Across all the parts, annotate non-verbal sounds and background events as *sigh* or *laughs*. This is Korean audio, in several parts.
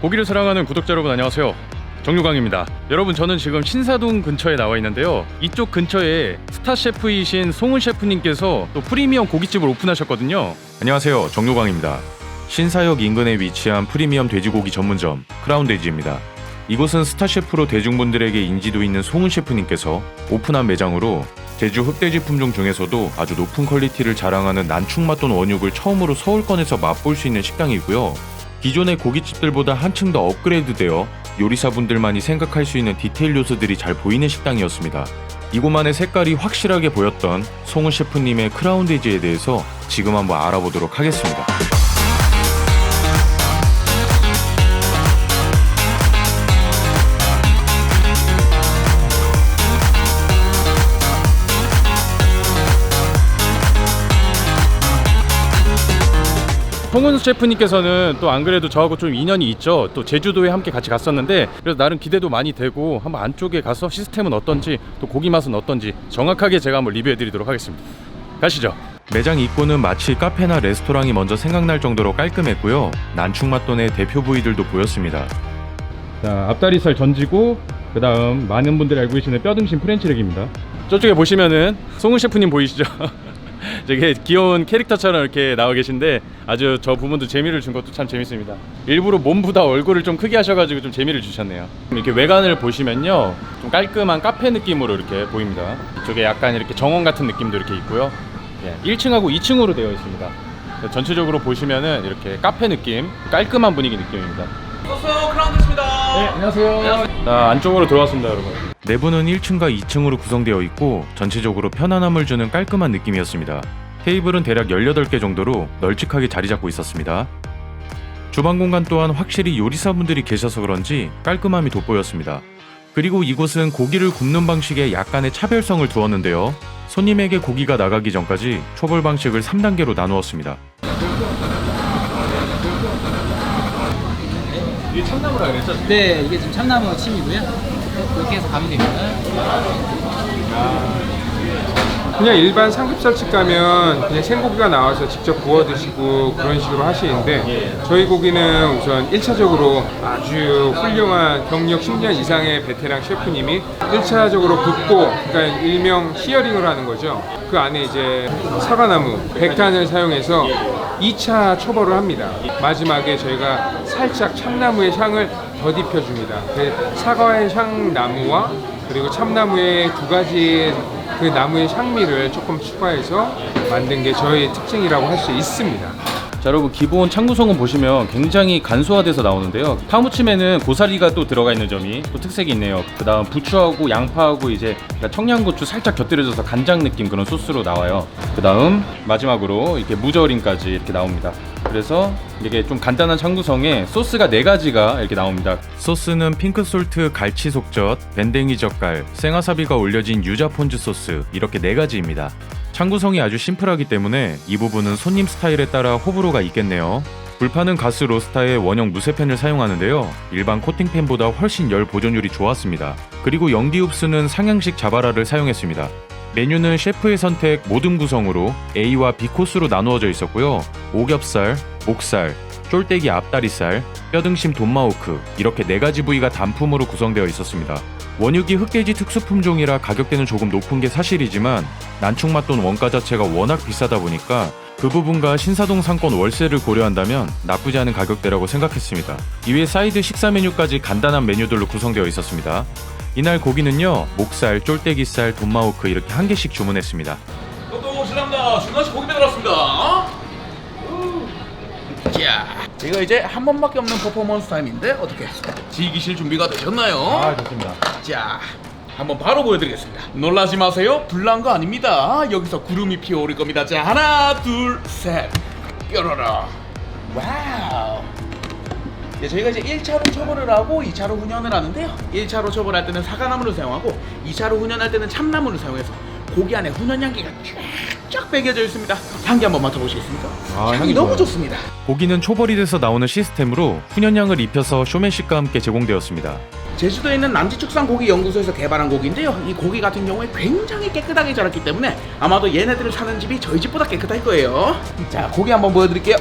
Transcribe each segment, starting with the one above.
고기를 사랑하는 구독자 여러분 안녕하세요. 정유광입니다. 여러분 저는 지금 신사동 근처에 나와 있는데요. 이쪽 근처에 스타 셰프이신 송은 셰프님께서 또 프리미엄 고깃집을 오픈하셨거든요. 안녕하세요. 정유광입니다. 신사역 인근에 위치한 프리미엄 돼지고기 전문점 크라운 돼지입니다. 이곳은 스타 셰프로 대중분들에게 인지도 있는 송은 셰프님께서 오픈한 매장으로 제주 흑돼지 품종 중에서도 아주 높은 퀄리티를 자랑하는 난충맛돈 원육을 처음으로 서울권에서 맛볼 수 있는 식당이고요. 기존의 고깃집들보다 한층 더 업그레이드되어 요리사분들만이 생각할 수 있는 디테일 요소들이 잘 보이는 식당이었습니다. 이곳만의 색깔이 확실하게 보였던 송은 셰프님의 크라운 돼지에 대해서 지금 한번 알아보도록 하겠습니다. 송은 셰프님께서는 또 안 그래도 저하고 좀 인연이 있죠. 또 제주도에 함께 같이 갔었는데 그래서 나름 기대도 많이 되고 한번 안쪽에 가서 시스템은 어떤지 또 고기 맛은 어떤지 정확하게 제가 한번 리뷰해드리도록 하겠습니다. 가시죠. 매장 입구는 마치 카페나 레스토랑이 먼저 생각날 정도로 깔끔했고요. 난충맛돈의 대표 부위들도 보였습니다. 자, 앞다리살 전지고 그다음 많은 분들이 알고 계시는 뼈등심 프렌치렉입니다. 저쪽에 보시면은 송은 셰프님 보이시죠? *laughs* *laughs* 되게 귀여운 캐릭터처럼 이렇게 나와 계신데 아주 저 부분도 재미를 준 것도 참 재밌습니다. 일부러 몸보다 얼굴을 좀 크게 하셔가지고 좀 재미를 주셨네요. 이렇게 외관을 보시면요, 좀 깔끔한 카페 느낌으로 이렇게 보입니다. 이쪽에 약간 이렇게 정원 같은 느낌도 이렇게 있고요. 예, 1층하고 2층으로 되어 있습니다. 전체적으로 보시면은 이렇게 카페 느낌, 깔끔한 분위기 느낌입니다. 어서 크라운 됐습니다. 네, 안녕하세요. 자, 안쪽으로 들어왔습니다, 여러분. 내부는 1층과 2층으로 구성되어 있고 전체적으로 편안함을 주는 깔끔한 느낌이었습니다. 테이블은 대략 18개 정도로 널찍하게 자리 잡고 있었습니다. 주방 공간 또한 확실히 요리사분들이 계셔서 그런지 깔끔함이 돋보였습니다. 그리고 이곳은 고기를 굽는 방식에 약간의 차별성을 두었는데요. 손님에게 고기가 나가기 전까지 초벌 방식을 3단계로 나누었습니다. 이게 참나무라 그랬죠? 네, 이게 지금 참나무 침이고요. 이렇게 해서 가면 됩니다. 그냥 일반 삼겹살집 가면 그냥 생고기가 나와서 직접 구워 드시고 그런 식으로 하시는데 저희 고기는 우선 1차적으로 아주 훌륭한 경력 10년 이상의 베테랑 셰프님이 1차적으로 굽고 그러니까 일명 히어링을 하는 거죠. 그 안에 이제 사과나무, 백탄을 사용해서 2차 초벌을 합니다. 마지막에 저희가 살짝 참나무의 향을 더딥혀 줍니다. 그 사과의 향 나무와 그리고 참나무의 두 가지 그 나무의 향미를 조금 추가해서 만든 게 저희 특징이라고 할 수 있습니다. 자 여러분 기본 창구성은 보시면 굉장히 간소화돼서 나오는데요. 파무침에는 고사리가 또 들어가 있는 점이 또 특색이 있네요. 그 다음 부추하고 양파하고 이제 그러니까 청양고추 살짝 곁들여져서 간장 느낌 그런 소스로 나와요. 그 다음 마지막으로 이렇게 무절임까지 이렇게 나옵니다 그래서 이게 좀 간단한 창구성에 소스가 네 가지가 이렇게 나옵니다 소스는 핑크솔트 갈치 속젓, 밴댕이 젓갈, 생와사비가 올려진 유자 폰즈 소스 이렇게 네 가지입니다 창구성이 아주 심플하기 때문에 이 부분은 손님 스타일에 따라 호불호가 있겠네요. 불판은 가스 로스타의 원형 무쇠팬을 사용하는데요. 일반 코팅팬보다 훨씬 열 보존율이 좋았습니다. 그리고 영디 흡수는 상향식 자바라를 사용했습니다. 메뉴는 셰프의 선택 모든 구성으로 A와 B 코스로 나누어져 있었고요. 오겹살, 목살, 쫄대기 앞다리살, 뼈등심 돈마호크 이렇게 네 가지 부위가 단품으로 구성되어 있었습니다. 원육이 흑돼지 특수 품종이라 가격대는 조금 높은 게 사실이지만 난충맛돈 원가 자체가 워낙 비싸다 보니까 그 부분과 신사동 상권 월세를 고려한다면 나쁘지 않은 가격대라고 생각했습니다. 이외 사이드 식사 메뉴까지 간단한 메뉴들로 구성되어 있었습니다. 이날 고기는요 목살, 쫄대기살, 돈마호크 이렇게 한 개씩 주문했습니다. 또 실례합니다. 중간식 고기 배달왔습니다. 자, 제가 이제 한 번밖에 없는 퍼포먼스 타임인데 어떻게 즐기실 준비가 되셨나요? 좋습니다. 자, 한번 바로 보여드리겠습니다. 놀라지 마세요. 불난 거 아닙니다. 여기서 구름이 피어오를 겁니다. 자, 하나, 둘, 셋. 뾰로로. 와우. 네, 저희가 이제 1차로 초벌을 하고 2차로 훈연을 하는데요. 1차로 초벌할 때는 사과나무를 사용하고 2차로 훈연할 때는 참나무를 사용해서 고기 안에 훈연 향기가 쫙 배겨져 있습니다. 향기 한번 맡아보시겠습니까? 아, 향이, 향이 너무 좋아요. 좋습니다. 고기는 초벌이 돼서 나오는 시스템으로 훈연향을 입혀서 쇼맨십과 함께 제공되었습니다. 제주도에 있는 남지축산고기연구소에서 개발한 고기인데요. 이 고기 같은 경우에 굉장히 깨끗하게 자랐기 때문에 아마도 얘네들을 사는 집이 저희 집보다 깨끗할 거예요. 자, 고기 한번 보여드릴게요.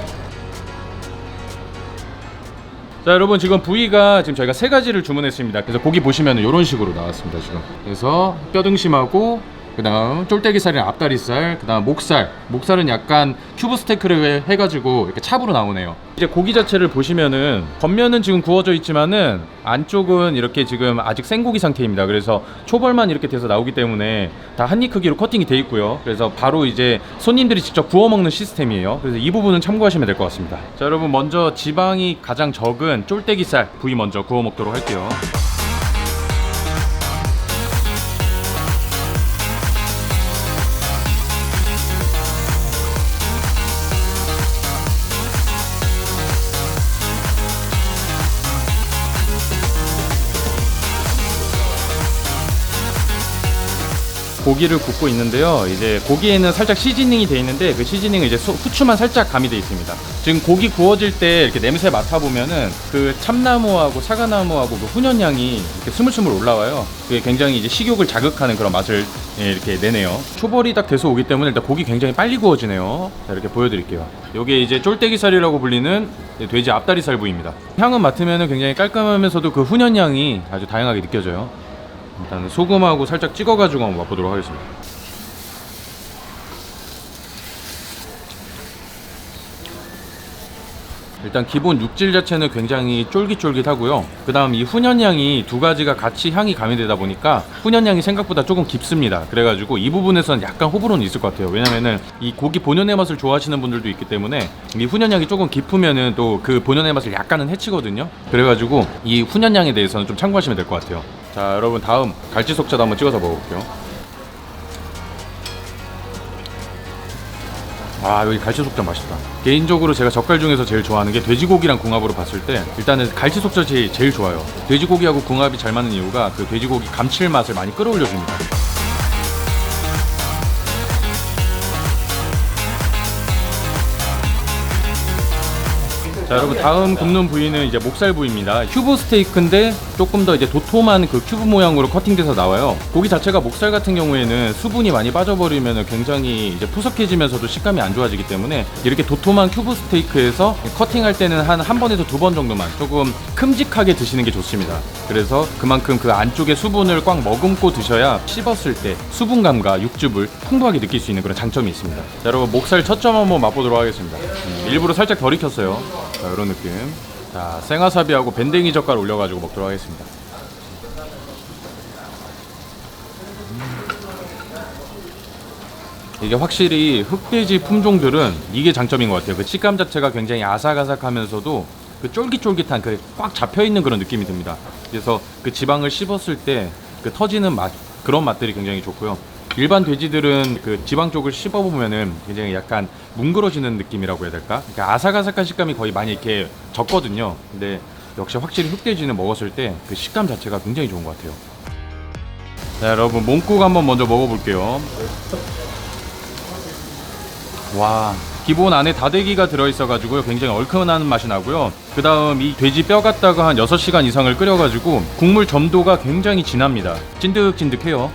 자 여러분 지금 부위가 지금 저희가 세 가지를 주문했습니다. 그래서 고기 보시면 이런 식으로 나왔습니다 지금. 그래서 뼈등심하고 그 다음 쫄대기살이랑 앞다리살, 그 다음 목살. 목살은 약간 큐브 스테이크를 해- 해가지고 이렇게 찹으로 나오네요. 이제 고기 자체를 보시면은 겉면은 지금 구워져 있지만은 안쪽은 이렇게 지금 아직 생고기 상태입니다. 그래서 초벌만 이렇게 돼서 나오기 때문에 다 한 입 크기로 커팅이 돼 있고요. 그래서 바로 이제 손님들이 직접 구워 먹는 시스템이에요. 그래서 이 부분은 참고하시면 될 것 같습니다. 자 여러분 먼저 지방이 가장 적은 쫄대기살 부위 먼저 구워 먹도록 할게요. 고기를 굽고 있는데요. 이제 고기에는 살짝 시즈닝이 돼 있는데 그 시즈닝은 이제 소- 후추만 살짝 가미돼 있습니다. 지금 고기 구워질 때 이렇게 냄새 맡아 보면은 그 참나무하고 사과나무하고 그 훈연향이 이렇게 스물스물 올라와요. 그게 굉장히 이제 식욕을 자극하는 그런 맛을 예, 이렇게 내네요. 초벌이 딱 돼서 오기 때문에 일단 고기 굉장히 빨리 구워지네요. 자, 이렇게 보여드릴게요. 이게 이제 쫄대기살이라고 불리는 돼지 앞다리살 부위입니다. 향은 맡으면은 굉장히 깔끔하면서도 그 훈연향이 아주 다양하게 느껴져요. 일단 소금하고 살짝 찍어가지고 한번 맛보도록 하겠습니다. 일단 기본 육질 자체는 굉장히 쫄깃쫄깃하고요. 그 다음 이 훈연향이 두 가지가 같이 향이 가미되다 보니까 훈연향이 생각보다 조금 깊습니다. 그래가지고 이 부분에서는 약간 호불호는 있을 것 같아요. 왜냐면은 이 고기 본연의 맛을 좋아하시는 분들도 있기 때문에 이 훈연향이 조금 깊으면은 또 그 본연의 맛을 약간은 해치거든요. 그래가지고 이 훈연향에 대해서는 좀 참고하시면 될 것 같아요. 자, 여러분 다음 갈치 속자도 한번 찍어서 먹어볼게요. 아 여기 갈치 속젓 맛있다. 개인적으로 제가 젓갈 중에서 제일 좋아하는 게 돼지고기랑 궁합으로 봤을 때 일단은 갈치 속젓이 제일 좋아요. 돼지고기하고 궁합이 잘 맞는 이유가 그 돼지고기 감칠맛을 많이 끌어올려 줍니다 자 여러분 다음 굽는 부위는 이제 목살 부위입니다. 큐브 스테이크인데 조금 더 이제 도톰한 그 큐브 모양으로 커팅돼서 나와요. 고기 자체가 목살 같은 경우에는 수분이 많이 빠져버리면 굉장히 이제 푸석해지면서도 식감이 안 좋아지기 때문에 이렇게 도톰한 큐브 스테이크에서 커팅할 때는 한 한 번에서 두 번 정도만 조금 큼직하게 드시는 게 좋습니다. 그래서 그만큼 그 안쪽에 수분을 꽉 머금고 드셔야 씹었을 때 수분감과 육즙을 풍부하게 느낄 수 있는 그런 장점이 있습니다. 자 여러분 목살 첫 점 한번 맛보도록 하겠습니다. 음, 일부러 살짝 덜 익혔어요 자, 이런 느낌. 자, 생와사비하고 밴댕이 젓갈 올려가지고 먹도록 하겠습니다. 음. 이게 확실히 흑돼지 품종들은 이게 장점인 것 같아요. 그 식감 자체가 굉장히 아삭아삭하면서도 그 쫄깃쫄깃한 그 꽉 잡혀 있는 그런 느낌이 듭니다. 그래서 그 지방을 씹었을 때 그 터지는 맛 그런 맛들이 굉장히 좋고요. 일반 돼지들은 그 지방 쪽을 씹어보면은 굉장히 약간 뭉그러지는 느낌이라고 해야 될까? 그러니까 아삭아삭한 식감이 거의 많이 이렇게 적거든요. 근데 역시 확실히 흑돼지는 먹었을 때 그 식감 자체가 굉장히 좋은 것 같아요. 자, 여러분 몸국 한번 먼저 먹어볼게요. 와, 기본 안에 다대기가 들어있어가지고요. 굉장히 얼큰한 맛이 나고요. 그 다음 이 돼지 뼈 갖다가 한 6시간 이상을 끓여가지고 국물 점도가 굉장히 진합니다. 찐득찐득해요.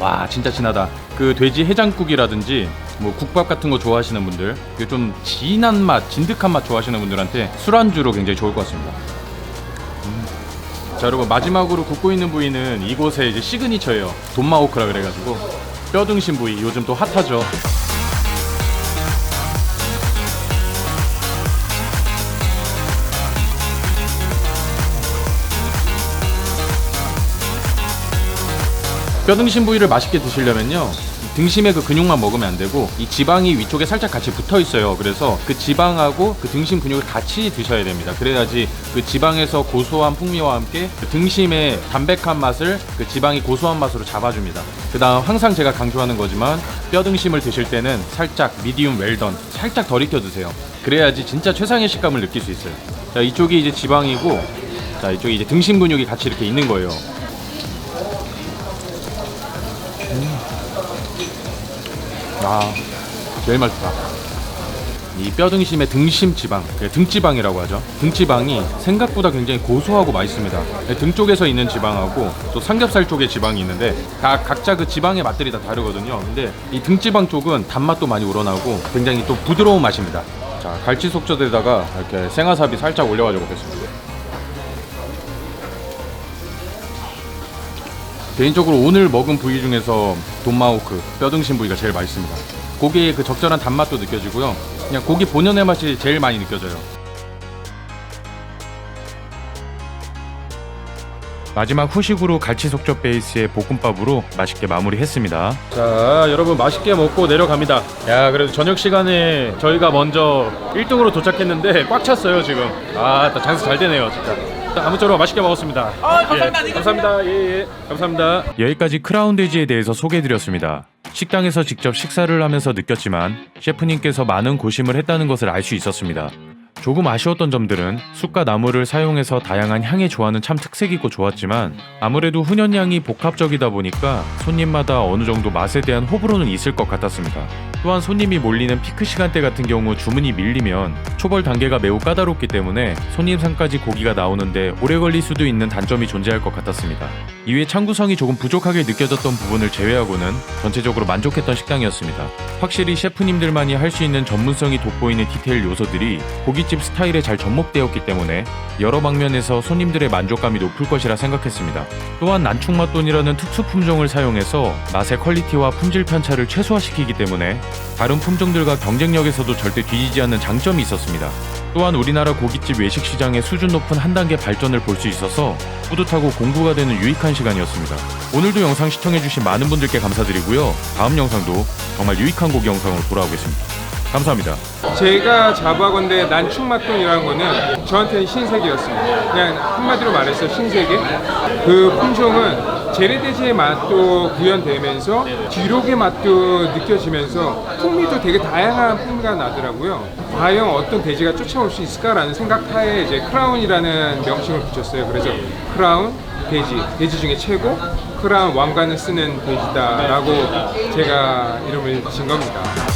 와 진짜 진하다. 그 돼지 해장국이라든지 뭐 국밥 같은 거 좋아하시는 분들 그좀 진한 맛 진득한 맛 좋아하시는 분들한테 술안주로 굉장히 좋을 것 같습니다. 음. 자 여러분 마지막으로 굽고 있는 부위는 이곳의 이제 시그니처예요. 돈마호크라 그래가지고 뼈 등심 부위 요즘 또 핫하죠 뼈등심 부위를 맛있게 드시려면요. 등심의 그 근육만 먹으면 안 되고 이 지방이 위쪽에 살짝 같이 붙어 있어요. 그래서 그 지방하고 그 등심 근육을 같이 드셔야 됩니다. 그래야지 그 지방에서 고소한 풍미와 함께 그 등심의 담백한 맛을 그 지방이 고소한 맛으로 잡아줍니다. 그 다음 항상 제가 강조하는 거지만 뼈등심을 드실 때는 살짝 미디움 웰던 살짝 덜 익혀 드세요. 그래야지 진짜 최상의 식감을 느낄 수 있어요. 자 이쪽이 이제 지방이고 자 이쪽이 이제 등심 근육이 같이 이렇게 있는 거예요 아, 제일 맛있다. 이 뼈등심의 등심 지방, 그 등지방이라고 하죠. 등지방이 생각보다 굉장히 고소하고 맛있습니다. 등 쪽에서 있는 지방하고 또 삼겹살 쪽에 지방이 있는데 각 각자 그 지방의 맛들이 다 다르거든요. 근데 이 등지방 쪽은 단맛도 많이 우러나고 굉장히 또 부드러운 맛입니다. 자, 갈치 속젓에다가 이렇게 생와사비 살짝 올려가지고 먹겠습니다. 개인적으로 오늘 먹은 부위 중에서 돈마호크 뼈등심 부위가 제일 맛있습니다. 고기의 그 적절한 단맛도 느껴지고요. 그냥 고기 본연의 맛이 제일 많이 느껴져요. 마지막 후식으로 갈치 속젓 베이스의 볶음밥으로 맛있게 마무리했습니다. 자, 여러분 맛있게 먹고 내려갑니다. 야, 그래도 저녁 시간에 저희가 먼저 1등으로 도착했는데 꽉 찼어요 지금. 아, 또 장사 잘 되네요 진짜. 아무쪼록 맛있게 먹었습니다. 아, 감사합니다. 예, 감사합니다. 예, 예. 감사합니다. 여기까지 크라운 돼지에 대해서 소개해드렸습니다. 식당에서 직접 식사를 하면서 느꼈지만 셰프님께서 많은 고심을 했다는 것을 알 수 있었습니다. 조금 아쉬웠던 점들은 쑥과 나무를 사용해서 다양한 향의 조화는 참 특색있고 좋았지만 아무래도 훈연량이 복합적이다 보니까 손님마다 어느 정도 맛에 대한 호불호는 있을 것 같았습니다. 또한 손님이 몰리는 피크 시간대 같은 경우 주문이 밀리면 초벌 단계가 매우 까다롭기 때문에 손님상까지 고기가 나오는데 오래 걸릴 수도 있는 단점이 존재할 것 같았습니다. 이외 창구성이 조금 부족하게 느껴졌던 부분을 제외하고는 전체적으로 만족했던 식당이었습니다. 확실히 셰프님들만이 할 수 있는 전문성이 돋보이는 디테일 요소들이 고깃 집 스타일에 잘 접목되었기 때문에 여러 방면에서 손님들의 만족감이 높을 것이라 생각했습니다. 또한 난충맛돈이라는 특수 품종을 사용해서 맛의 퀄리티와 품질 편차를 최소화시키기 때문에 다른 품종들과 경쟁력에서도 절대 뒤지지 않는 장점이 있었습니다. 또한 우리나라 고깃집 외식 시장의 수준 높은 한 단계 발전을 볼 수 있어서 뿌듯하고 공부가 되는 유익한 시간이었습니다. 오늘도 영상 시청해주신 많은 분들께 감사드리고요. 다음 영상도 정말 유익한 고기 영상으로 돌아오겠습니다. 감사합니다. 제가 자부하건대 난충맛돈이라는 거는 저한테는 신세계였습니다. 그냥 한마디로 말해서 신세계. 그 품종은 재래돼지의 맛도 구현되면서 기록의 맛도 느껴지면서 풍미도 되게 다양한 풍미가 나더라고요. 과연 어떤 돼지가 쫓아올 수 있을까라는 생각 하에 이제 크라운이라는 명칭을 붙였어요. 그래서 크라운 돼지, 돼지 중에 최고 크라운 왕관을 쓰는 돼지다라고 제가 이름을 진 겁니다.